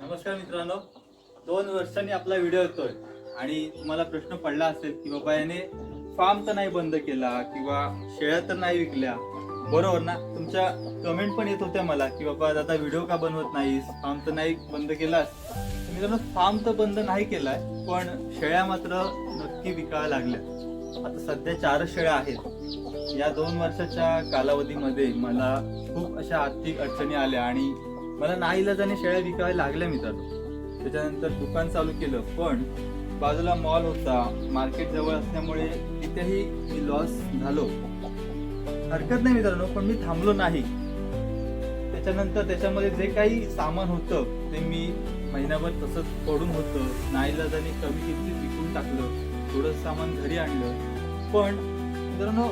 नमस्कार मित्रांनो. दोन वर्षांनी आपला व्हिडिओ येतोय. आणि तुम्हाला प्रश्न पडला असेल की बाबा याने फार्म तर नाही बंद केला किंवा शेळ्या तर नाही विकल्या. बरोबर ना? तुमच्या कमेंट पण येत होत्या मला की बाबा दादा व्हिडिओ का बनवत नाहीस? फार्म तर नाही बंद केलास. मित्रांनो फार्म तर बंद नाही केलाय पण शेळ्या मात्र नक्की विकायला लागल्या. आता सध्या चारच शेळ्या आहेत. या दोन वर्षाच्या कालावधीमध्ये मला खूप अशा आर्थिक अडचणी आल्या आणि मला नाईलाजाने शेळ्या विकायला लागल्या मित्रांनो त्याच्यानंतर दुकान चालू केलं पण बाजूला मॉल होता मार्केट जवळ असल्यामुळे तिथेही मी लॉस झालो. हरकत नाही मित्रांनो पण मी थांबलो नाही. त्याच्यानंतर त्याच्यामध्ये जे काही सामान होतं ते मी महिनाभर तसंच पडून होतं. नाईलाजाने कमी किमतीत विकून टाकलं थोडं सामान घरी आणलं. पण मित्रांनो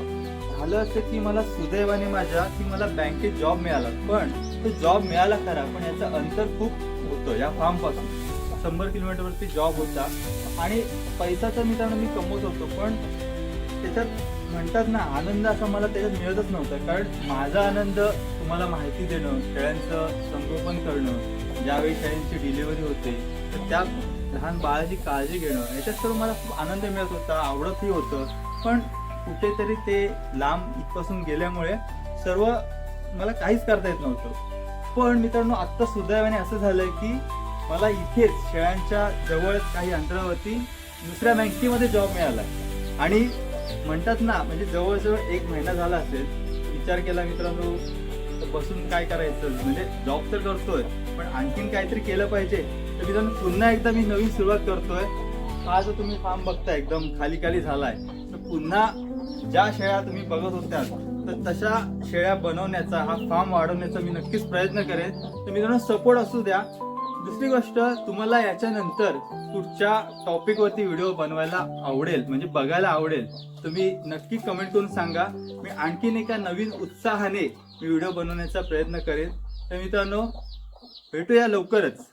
झालं असं की मला सुदैवाने माझ्या की मला बँकेत जॉब मिळाला. पण तो जॉब मिळाला खरा पण याचं अंतर खूप होतं या फार्मपासून. शंभर किलोमीटरवरती जॉब होता. आणि पैसा तर मित्रांनो मी कमवत होतो पण त्याच्यात म्हणतात ना आनंद असा मला त्याच्यात मिळतच नव्हता. कारण माझा आनंद तुम्हाला माहिती देणं शेळ्यांचं संगोपन करणं ज्यावेळी शेळ्यांची डिलिव्हरी होते तर त्या लहान बाळाची काळजी घेणं याच्यात सर्व मला खूप आनंद मिळत होता आवडतही होतं. पण कुठेतरी ते लांब इथपासून गेल्यामुळे सर्व मला काहीच करता येत नव्हतं. पण मित्रांनो आत्ता सुदैवाने असं झालं की मला इथेच शेळ्यांच्या जवळच काही अंतरावरती दुसऱ्या बँकेमध्ये जॉब मिळाला. आणि म्हणतात ना म्हणजे जवळजवळ एक महिना झाला असेल विचार केला मित्रांनो बसून काय करायचं? म्हणजे जॉब तर करतोय पण आणखीन काहीतरी केलं पाहिजे. तर मित्रांनो पुन्हा एकदा मी नवीन सुरुवात करतोय. हा जो तुम्ही फार्म बघताय एकदम खाली खाली झालाय. तर पुन्हा ज्या शेळ्या तुम्ही बघत होत्या तर तशा शेळ्या बनवण्याचा हा फार्म वाढवण्याचा मी नक्कीच प्रयत्न करेन. तर मित्रांनो सपोर्ट असू द्या. दुसरी गोष्ट तुम्हाला याच्यानंतर कुठच्या टॉपिकवरती व्हिडिओ बनवायला आवडेल म्हणजे बघायला आवडेल. तुम्ही नक्की कमेंट करून सांगा. मी आणखीन एका नवीन उत्साहाने मी व्हिडिओ बनवण्याचा प्रयत्न करेन. तर मित्रांनो भेटूया लवकरच.